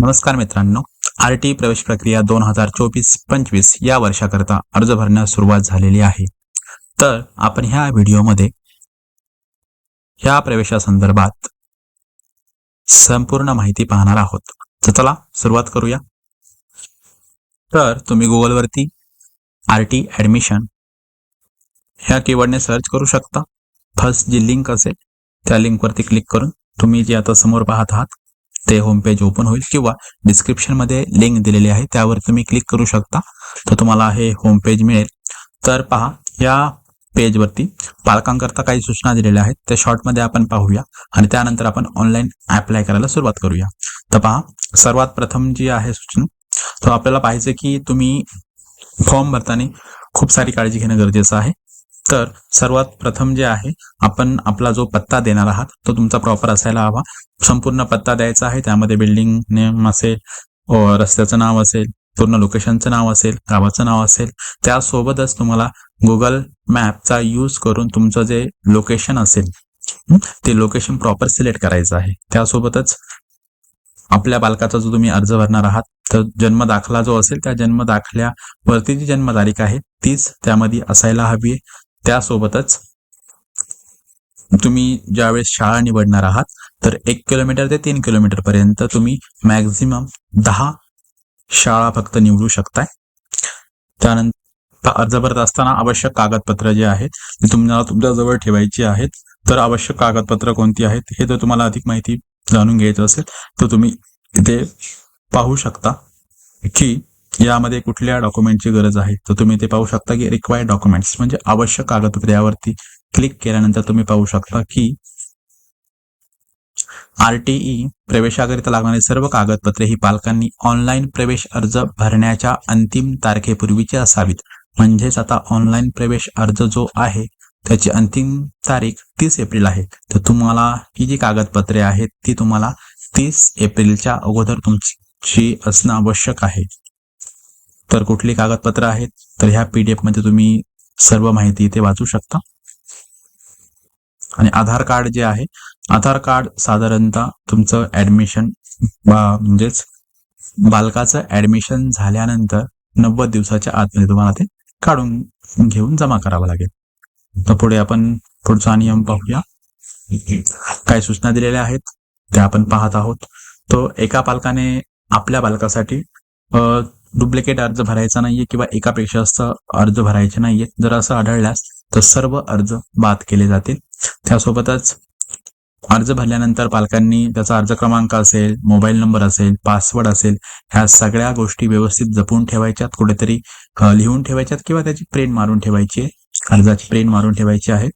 नमस्कार मित्रांनो. R T प्रवेश प्रक्रिया दोन हजार चोवीस पंचवीस या वर्षाकरता अर्ज भरण्यास सुरुवात झालेली आहे. तर आपण ह्या व्हिडिओमध्ये ह्या प्रवेशासंदर्भात संपूर्ण माहिती पाहणार आहोत. तर चला सुरुवात करूया. तर तुम्ही गुगलवरती आर टी ॲडमिशन ह्या कीवर्डने सर्च करू शकता. फर्स्ट जी लिंक असेल त्या लिंकवरती क्लिक करून तुम्ही जे आता समोर पाहत आहात ते होम पेज ओपन होईल किंवा डिस्क्रिप्शनमध्ये लिंक दिलेली आहे त्यावर तुम्ही क्लिक करू शकता. तर तुम्हाला हे होम पेज मिळेल. तर पहा या पेजवरती पालकांकरता काही सूचना दिलेल्या आहेत. त्या शॉर्टमध्ये आपण पाहूया आणि त्यानंतर आपण ऑनलाईन अप्लाय करायला सुरुवात करूया. तर पहा सर्वात प्रथम जी आहे सूचना तर आपल्याला पाहिजे की तुम्ही फॉर्म भरताना खूप सारी काळजी घेणं गरजेचं आहे. तर सर्वात प्रथम जे आहे आपण आपला जो पत्ता देणार आहात तो तुमचा प्रॉपर असायला हवा. संपूर्ण पत्ता द्यायचा आहे त्यामध्ये बिल्डिंग नेम असेल रस्त्याचं नाव असेल पूर्ण लोकेशनचं नाव असेल गावाचं नाव असेल त्यासोबतच तुम्हाला गुगल मॅपचा यूज करून तुमचं जे लोकेशन असेल ते लोकेशन प्रॉपर सिलेक्ट करायचं आहे. त्यासोबतच आपल्या बालकाचा जो तुम्ही अर्ज भरणार आहात तर जन्म दाखला जो असेल त्या जन्म दाखल्यावरती जी जन्मतारीख आहे तीच त्यामध्ये असायला हवी आहे. त्यासोबतच तुम्ही ज्यावेळेस शाळा निवडणार आहात तर एक किलोमीटर ते तीन किलोमीटर पर्यंत तुम्ही मॅक्झिमम दहा शाळा फक्त निवडू शकताय. त्यानंतर अर्ज भरत असताना आवश्यक कागदपत्र जे आहेत ते तुम्हाला तुमच्याजवळ ठेवायची आहेत. तर आवश्यक कागदपत्र कोणती आहेत हे जर तुम्हाला अधिक माहिती जाणून घ्यायचं असेल तर तुम्ही इथे पाहू शकता की यामध्ये कुठल्या डॉक्युमेंटची गरज आहे? तर तुम्ही ते पाहू शकता की रिक्वायर्ड डॉक्युमेंट्स म्हणजे आवश्यक कागदपत्रे. यावरती क्लिक केल्यानंतर तुम्ही पाहू शकता की आरटीई प्रवेशाकरिता लागणारी सर्व कागदपत्रे ही पालकांनी ऑनलाईन प्रवेश अर्ज भरण्याच्या अंतिम तारखेपूर्वीची असावीत. म्हणजेच आता ऑनलाईन प्रवेश अर्ज जो आहे त्याची अंतिम तारीख तीस एप्रिल आहे. तर तुम्हाला ही जी कागदपत्रे आहेत ती तुम्हाला तीस एप्रिलच्या अगोदर तुमची असणं आवश्यक आहे. तर कुठली कागदपत्र आहेत तर ह्या पीडीएफमध्ये तुम्ही सर्व माहिती इथे वाचू शकता. आणि आधार कार्ड जे आहे आधार कार्ड साधारणतः तुमचं ऍडमिशन म्हणजेच बालकाचं ऍडमिशन झाल्यानंतर नव्वद दिवसाच्या आतमध्ये तुम्हाला ते काढून घेऊन जमा करावं लागेल. तर पुढे आपण पुढचा नियम पाहूया. काही सूचना दिलेल्या आहेत त्या आपण पाहत आहोत. तो एका पालकाने आपल्या बालकासाठी डुप्लिकेट अर्ज भरायचा नाहीये किंवा एकापेक्षा जास्त अर्ज भरायचे नाहीये. जर असं आढळल्यास तर सर्व अर्ज बाद केले जातील. त्यासोबतच अर्ज भरल्यानंतर पालकांनी त्याचा अर्ज क्रमांक असेल मोबाईल नंबर असेल पासवर्ड असेल ह्या सगळ्या गोष्टी व्यवस्थित जपून ठेवायच्यात. कुठेतरी लिहून ठेवायच्यात किंवा त्याची प्रिंट मारून ठेवायची आहे. अर्जाची प्रिंट मारून ठेवायची आहे.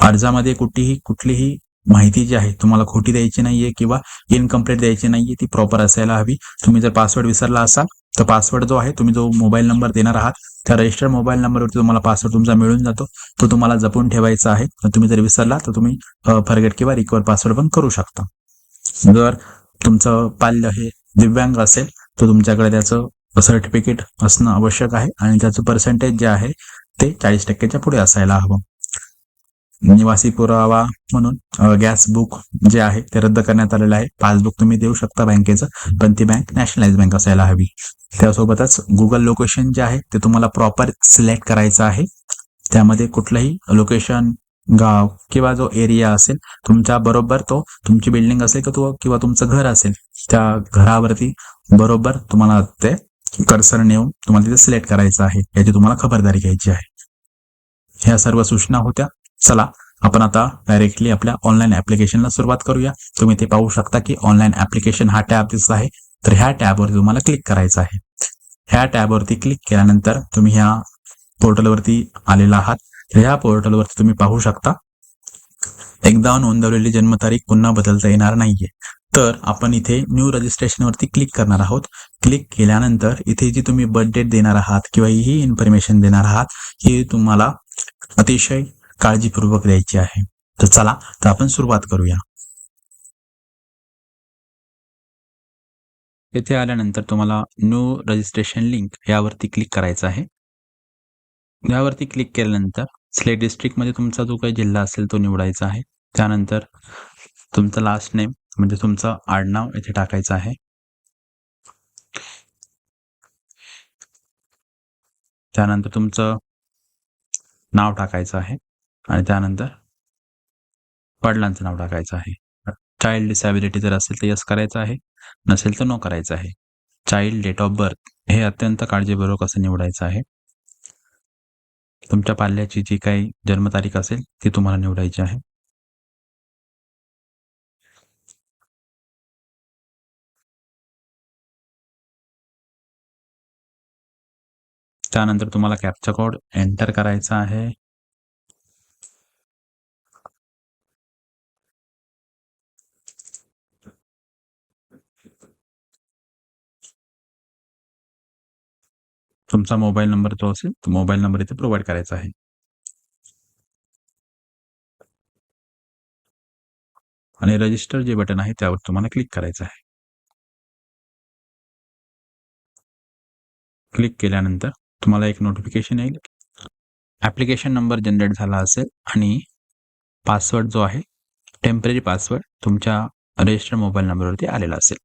अर्जामध्ये कुठलीही कुठलीही माहिती जी आहे तुम्हाला खोटी द्यायची नाहीये किंवा इनकम्प्लीट द्यायची नाहीये ती प्रॉपर असायला हवी. तुम्ही जर पासवर्ड विसरला असाल तर पासवर्ड जो आहे तुम्ही जो मोबाईल नंबर देणार आहात त्या रजिस्टर्ड मोबाईल नंबरवरती तुम्हाला पासवर्ड तुमचा मिळून जातो. तो तुम्हाला जपून ठेवायचा आहे. तुम्ही जर विसरला तर तुम्ही फरगेट किंवा रिकवर पासवर्ड पण करू शकता. जर तुमचं पाल्य हे दिव्यांग असेल तर तुमच्याकडे त्याचं सर्टिफिकेट असणं आवश्यक आहे आणि त्याचं पर्सेंटेज जे आहे ते चाळीस टक्क्याच्या पुढे असायला हवं. निवासी पुरावा म्हणून गॅस बुक जे आहे ते रद्द करण्यात आलेलं आहे. पासबुक तुम्ही देऊ शकता बँकेचं पण ती बँक नॅशनलाइज बँक असायला हवी. त्यासोबतच गुगल लोकेशन जे आहे ते तुम्हाला प्रॉपर सिलेक्ट करायचं आहे. त्यामध्ये कुठलंही लोकेशन गाव किंवा जो एरिया असेल तुमच्या बरोबर तो तुमची बिल्डिंग असेल किंवा तो- किंवा तुमचं घर असेल त्या घरावरती बरोबर तुम्हाला ते कर्सर नेऊन तुम्हाला तिथे सिलेक्ट करायचं आहे. याची तुम्हाला खबरदारी घ्यायची आहे. ह्या सर्व सूचना होत्या. चला आपण आता डायरेक्टली आपल्या ऑनलाईन ऍप्लिकेशनला सुरुवात करूया. तुम्ही ते पाहू शकता की ऑनलाईन ऍप्लिकेशन हा टॅब दिसत आहे. तर ह्या टॅबवरती तुम्हाला क्लिक करायचं आहे. ह्या टॅबवरती क्लिक केल्यानंतर तुम्ही ह्या पोर्टलवरती आलेला आहात. तर ह्या पोर्टलवरती तुम्ही पाहू शकता एकदा नोंदवलेली जन्मतारीख पुन्हा बदलता येणार नाहीये. तर आपण इथे न्यू रजिस्ट्रेशनवरती क्लिक करणार आहोत. क्लिक केल्यानंतर इथे जी तुम्ही बर्थ डेट देणार आहात किंवा ही इन्फॉर्मेशन देणार आहात ही तुम्हाला अतिशय काळजीपूर्वक द्यायची आहे. तर चला तर आपण सुरुवात करूया. येथे आल्यानंतर तुम्हाला न्यू रजिस्ट्रेशन लिंक यावरती क्लिक करायचं आहे. यावरती क्लिक केल्यानंतर स्लेट डिस्ट्रिक्टमध्ये तुमचा जो काही जिल्हा असेल तो निवडायचा आहे. त्यानंतर तुमचं लास्ट नेम म्हणजे तुमचं आडनाव येथे टाकायचं आहे. त्यानंतर तुमचं नाव टाकायचं आहे. आणि त्यानंतर वडिलांचं नाव टाकायचं आहे. चाइल्ड डिसॅबिलिटी जर असेल तर यस करायचं आहे. नसेल तर नो करायचं आहे. चाइल्ड डेट ऑफ बर्थ हे अत्यंत काळजीपूर्वक असं निवडायचं आहे. तुमच्या पाल्याची जी काही जन्मतारीख असेल ती तुम्हाला निवडायची आहे. त्यानंतर तुम्हाला कॅप्चा कोड एंटर करायचा आहे. तुमचा मोबाईल नंबर जो असेल तो मोबाईल नंबर इथे प्रोव्हाइड करायचा आहे. आणि रजिस्टर जे बटन आहे त्यावर तुम्हाला क्लिक करायचं आहे. क्लिक केल्यानंतर तुम्हाला एक नोटिफिकेशन येईल. ॲप्लिकेशन नंबर जनरेट झाला असेल आणि पासवर्ड जो आहे टेंपररी पासवर्ड तुमच्या रजिस्टर मोबाईल नंबरवरती आलेला असेल.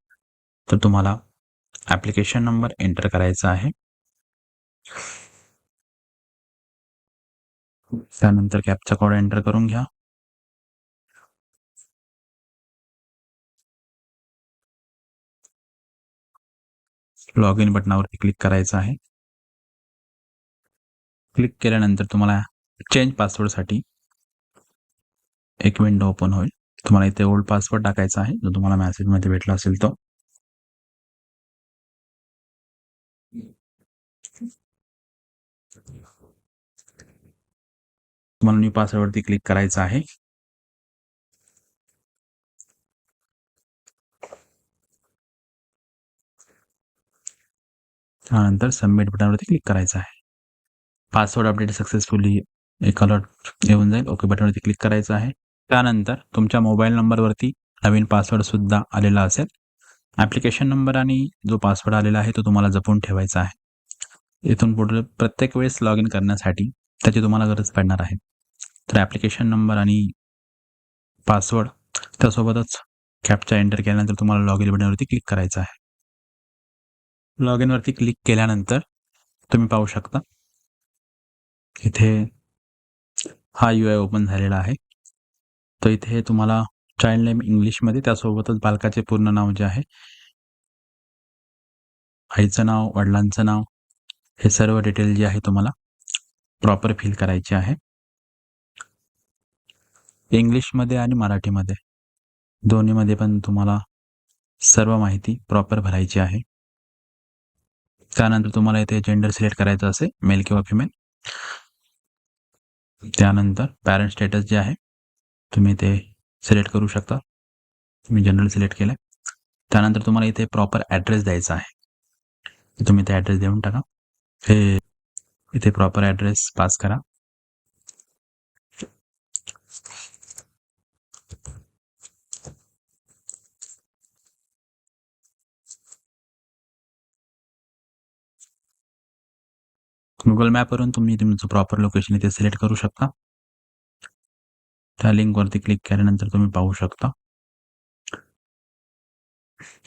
तर तुम्हाला ॲप्लिकेशन नंबर एंटर करायचा आहे. त्यानंतर कॅपचा कोड एंटर करून घ्या. लॉग इन बटनावरती क्लिक करायचं आहे. क्लिक केल्यानंतर तुम्हाला चेंज पासवर्डसाठी एक विंडो ओपन होईल. तुम्हाला इथे ओल्ड पासवर्ड टाकायचा आहे. जो तुम्हाला मेसेजमध्ये भेटला असेल तो. तुम्हाला न्यू पासवर्डवरती क्लिक करायचं आहे. त्यानंतर सबमिट बटनवरती क्लिक करायचं आहे. पासवर्ड अपडेट सक्सेसफुली एक अलर्ट येऊन जाईल. ओके बटनवरती क्लिक करायचं आहे. त्यानंतर तुमच्या मोबाईल नंबरवरती नवीन पासवर्ड सुद्धा आलेला असेल. ॲप्लिकेशन नंबर आणि जो पासवर्ड आलेला आहे तो तुम्हाला जपून ठेवायचा आहे. इथून पुढे प्रत्येक वेळेस लॉग इन करण्यासाठी त्याची तुम्हाला गरज पडणार आहे. तर ॲप्लिकेशन नंबर आणि पासवर्ड त्यासोबतच कॅपचा एंटर केल्यानंतर तुम्हाला लॉग इन बटनवरती क्लिक करायचं आहे. लॉग इनवरती क्लिक केल्यानंतर तुम्ही पाहू शकता इथे हा यू आय ओपन झालेला आहे. तर इथे तुम्हाला चाइल्ड नेम इंग्लिशमध्ये त्यासोबतच बालकाचे पूर्ण नाव जे आहे आईचं नाव वडिलांचं नाव हे सर्व डिटेल जे आहे तुम्हाला प्रॉपर फिल करायचे आहे. इंग्लिशमध्ये आणि मराठीमध्ये. दोन्हीमध्ये पण तुम्हाला सर्व माहिती प्रॉपर भरायची आहे. त्यानंतर तुम्हाला इथे जेंडर सिलेक्ट करायचं असेल मेल किंवा फिमेल त्यानंतर पॅरेंट स्टेटस जे आहे तुम्ही ते सिलेक्ट करू शकता. तुम्ही जनरल सिलेक्ट केलं त्यानंतर तुम्हाला इथे प्रॉपर ॲड्रेस द्यायचा आहे. तुम्ही ते ॲड्रेस देऊन टाका. हे इथे प्रॉपर ॲड्रेस पास करा. गुगल मॅपवरून तुम्ही तुमचं प्रॉपर लोकेशन इथे सिलेक्ट करू शकता. त्या लिंकवरती क्लिक केल्यानंतर तुम्ही पाहू शकता.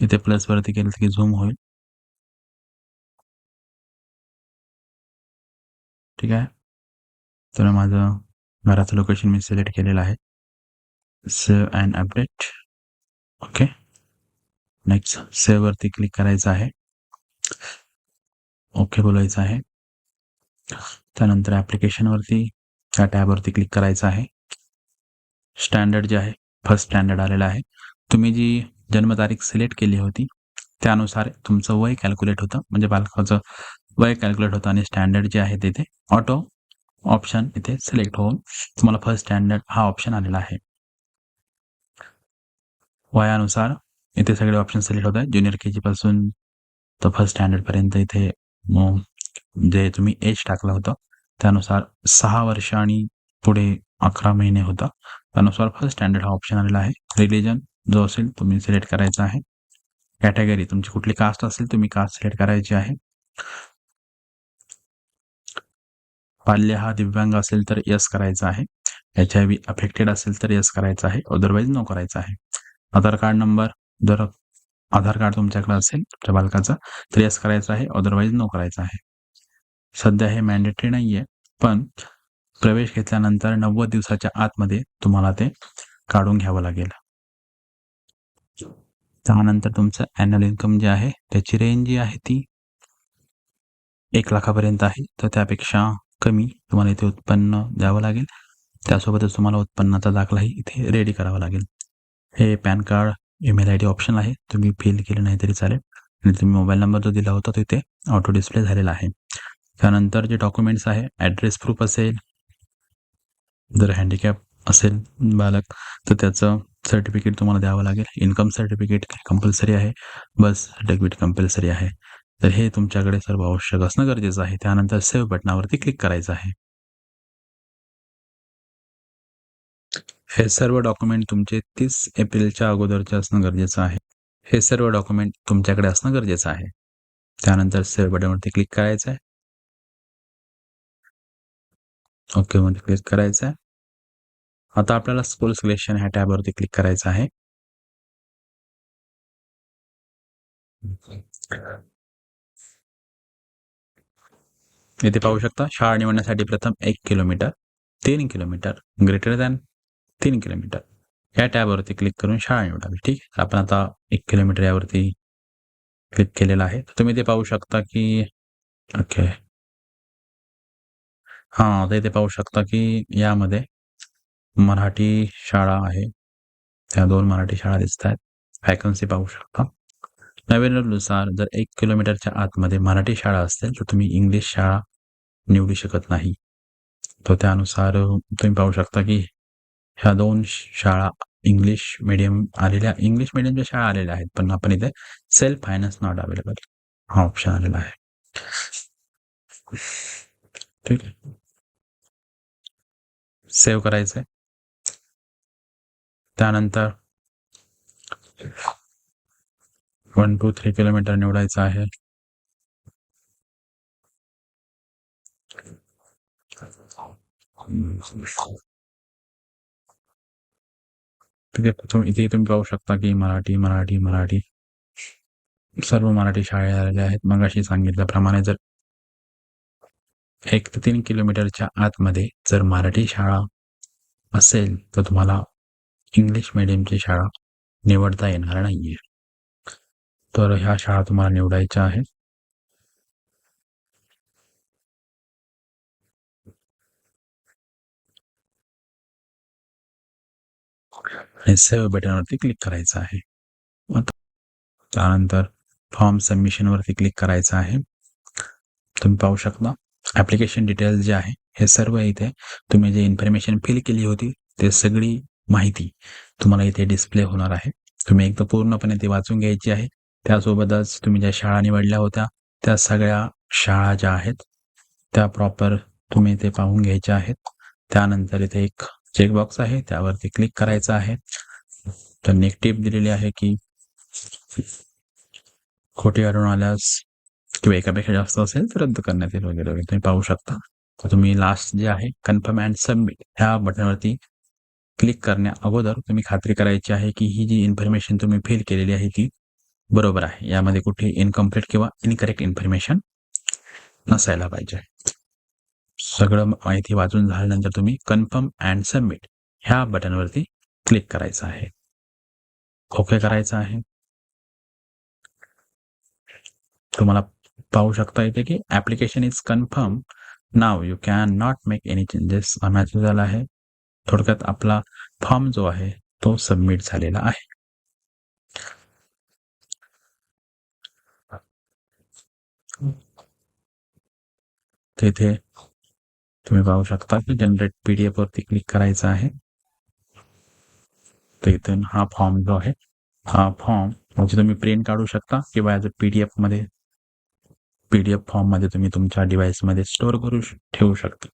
इथे प्लसवरती केलं की झूम होईल. ठीक आहे? तर माझं घराचं लोकेशन मी सिलेक्ट केलेलं आहे. Save and update okay next सेव्हवरती click करायचं आहे. ओके बोलायचं आहे. त्यानंतर ॲप्लिकेशनवरती त्या टॅबवरती क्लिक करायचं आहे. स्टँडर्ड जे आहे फर्स्ट स्टँडर्ड आलेलं आहे. तुम्ही जी जन्मतारीख सिलेक्ट केली होती त्यानुसार तुमचं वय कॅल्क्युलेट होतं. म्हणजे बालकाचं वय कॅल्क्युलेट होतं आणि स्टँडर्ड जे आहे तिथे ऑटो ऑप्शन इथे सिलेक्ट होऊन तुम्हाला फर्स्ट स्टँडर्ड हा ऑप्शन आलेला आहे. वयानुसार इथे सगळे ऑप्शन सिलेक्ट होत आहेत. ज्युनियर के जीपासून तर फर्स्ट स्टँडर्डपर्यंत इथे जे तुम्ही एज टाकलं होतं त्यानुसार सहा वर्ष आणि पुढे अकरा महिने होता. त्यानुसार फर्स्ट स्टँडर्ड हा ऑप्शन आलेला आहे. रिलिजन जो असेल तुम्ही सिलेक्ट करायचा आहे. कॅटेगरी तुमची कुठली कास्ट असेल तुम्ही कास्ट सिलेक्ट करायची आहे. पाल्य हा दिव्यांग असेल तर यस करायचा आहे. एच आय व्ही अफेक्टेड असेल तर यस करायचा आहे. अदरवाईज नो करायचा आहे. आधार कार्ड नंबर जर आधार कार्ड तुमच्याकडे असेल तुमच्या बालकाचा तर यस करायचा आहे. अदरवाईज नो करायचा आहे. सध्या हे मॅन्डेटरी नाहीये. पण प्रवेश घेतल्यानंतर नव्वद दिवसाच्या आतमध्ये तुम्हाला ते काढून घ्यावं लागेल. त्यानंतर तुमचं अॅन्युअल इन्कम जे आहे त्याची रेंज जी आहे ती एक लाखापर्यंत आहे. तर त्यापेक्षा कमी तुम्हाला इथे उत्पन्न द्यावं लागेल. त्यासोबतच तुम्हाला उत्पन्नाचा दाखलाही इथे रेडी करावा लागेल. हे PAN card email I D option आहे. तुम्ही फिल केलं नाही तरी चालेल. आणि तुम्ही मोबाईल नंबर जो दिला होता तो इथे ऑटो डिस्प्ले झालेला आहे. त्यानंतर जे डॉक्युमेंट्स आहे ॲड्रेस प्रूफ असेल जर हँडिकॅप असेल बालक तर त्याचं सर्टिफिकेट तुम्हाला द्यावं लागेल. इन्कम सर्टिफिकेट कंपल्सरी आहे. बस सर्टिफिकेट कंपल्सरी आहे. तर हे तुमच्याकडे सर्व आवश्यक असणं गरजेचं आहे. त्यानंतर सेव्ह बटनावरती क्लिक करायचं आहे. हे सर्व डॉक्युमेंट तुमचे तीस एप्रिलच्या अगोदरचे असणं गरजेचं आहे. हे सर्व डॉक्युमेंट तुमच्याकडे असणं गरजेचं आहे. त्यानंतर सेव्ह बटनवरती क्लिक करायचं आहे ओके मध्ये क्लिक करायचं आहे आता आपल्याला स्कूल सिलेक्शन ह्या टॅबवरती क्लिक करायचं आहे. इथे पाहू शकता शाळा निवडण्यासाठी प्रथम एक किलोमीटर तीन किलोमीटर ग्रेटर दॅन तीन किलोमीटर या टॅबवरती क्लिक करून शाळा निवडावी ठीक आहे? आपण आता एक किलोमीटर यावरती क्लिक केलेलं आहे. तुम्ही ते पाहू शकता की ओके हां तर इथे पाहू शकता की यामध्ये मराठी शाळा आहे. त्या दोन मराठी शाळा दिसत आहेत वॅकन्सी पाहू शकता. नवीननुसार जर एक किलोमीटरच्या आतमध्ये मराठी शाळा असेल तर तुम्ही इंग्लिश शाळा निवडू शकत नाही. तर त्यानुसार तुम्ही पाहू शकता की ह्या दोन शाळा इंग्लिश मिडियम आलेल्या इंग्लिश मिडियमच्या शाळा आलेल्या आहेत पण आपण इथे सेल्फ फायनान्स नॉट अवेलेबल हा ऑप्शन आलेला आहे. ठीक आहे. सेव्ह करायचं आहे त्यानंतर वन टू थ्री किलोमीटर निवडायचं आहे. इथे तुम्ही पाहू शकता की मराठी मराठी मराठी सर्व मराठी शाळा झालेल्या आहेत. मग अशी सांगितल्याप्रमाणे जर एक ते तीन किलोमीटरच्या आतमध्ये जर मराठी शाळा असेल तर तुम्हाला इंग्लिश मिडियमची शाळा निवडता येणार नाहीये. तर ह्या शाळा तुम्हाला निवडायच्या आहेत. आणि सेव्ह बटनवरती क्लिक करायचं आहे. त्यानंतर फॉर्म सबमिशनवरती क्लिक करायचं आहे. तुम्ही पाहू शकता. ॲप्लिकेशन डिटेल्स जे आहे हे सर्व इथे तुम्ही जे इन्फॉर्मेशन फिल केली होती ते सगळी माहिती तुम्हाला इथे डिस्प्ले होणार आहे. तुम्ही एकदा पूर्णपणे ती वाचून घ्यायची आहे. त्यासोबतच तुम्ही ज्या शाळा निवडल्या होत्या त्या सगळ्या शाळा ज्या आहेत त्या प्रॉपर तुम्ही ते पाहून घ्यायच्या आहेत. त्यानंतर इथे एक चेकबॉक्स आहे त्यावरती क्लिक करायचं आहे. त्यांनी एक टिप दिलेली आहे की खोटी आढळून आल्यास किंवा एकापेक्षा जास्त असेल, तर रद्द करण्यात येईल वगैरे वगैरे. तुम्ही पाहू शकता. तुम्ही लास्ट जे आहे कन्फर्म अँड सबमिट ह्या बटनवरती क्लिक करण्या अगोदर तुम्ही खात्री करायची आहे की ही जी इन्फॉर्मेशन तुम्ही फिल केलेली आहे ती बरोबर आहे. यामध्ये कुठे इनकम्प्लीट किंवा इनकरेक्ट इन्फॉर्मेशन नसायला पाहिजे. सगळं माहिती वाचून झाल्यानंतर तुम्ही कन्फर्म अँड सबमिट ह्या बटनवरती क्लिक करायचं आहे. ओके करायचं आहे. तुम्हाला पाहू शकता इथे की application is confirm now you can not make any changes message आला आहे. थोडक्यात आपला फॉर्म जो आहे तो सबमिट झालेला आहे. तिथे तुम्ही पाहू शकता की जनरेट पी डी एफवरती क्लिक करायचं आहे. तर हा फॉर्म जो आहे, हा फॉर्म म्हणजे तुम्ही प्रिंट काढू शकता किंवा as a P D PDF P D F फॉर्ममध्ये तुम्ही तुमच्या डिव्हाइसमध्ये स्टोअर करू ठेवू शकता.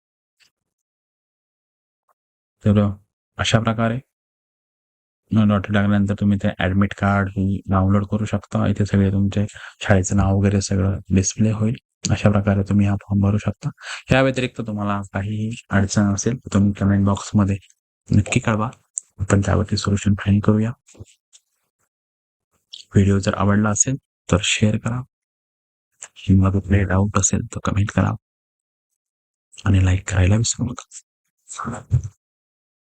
तर अशा प्रकारे लॉटरी लागल्यानंतर तुम्ही ते ॲडमिट कार्ड डाउनलोड करू शकता. इथे सगळे तुमचे शाळेचं नाव वगैरे सगळं डिस्प्ले होईल. अशा प्रकारे तुम्ही हा फॉर्म भरू शकता. या व्यतिरिक्त तुम्हाला काही अडचण असेल तर तुम्ही कमेंट बॉक्समध्ये नक्की कळवा. आपण त्यावरती सोल्युशन फाईन करूया. व्हिडिओ जर आवडला असेल तर शेअर करा. किंवा कुठले डाऊट असेल तर कमेंट करा आणि लाईक करायला विसरू नका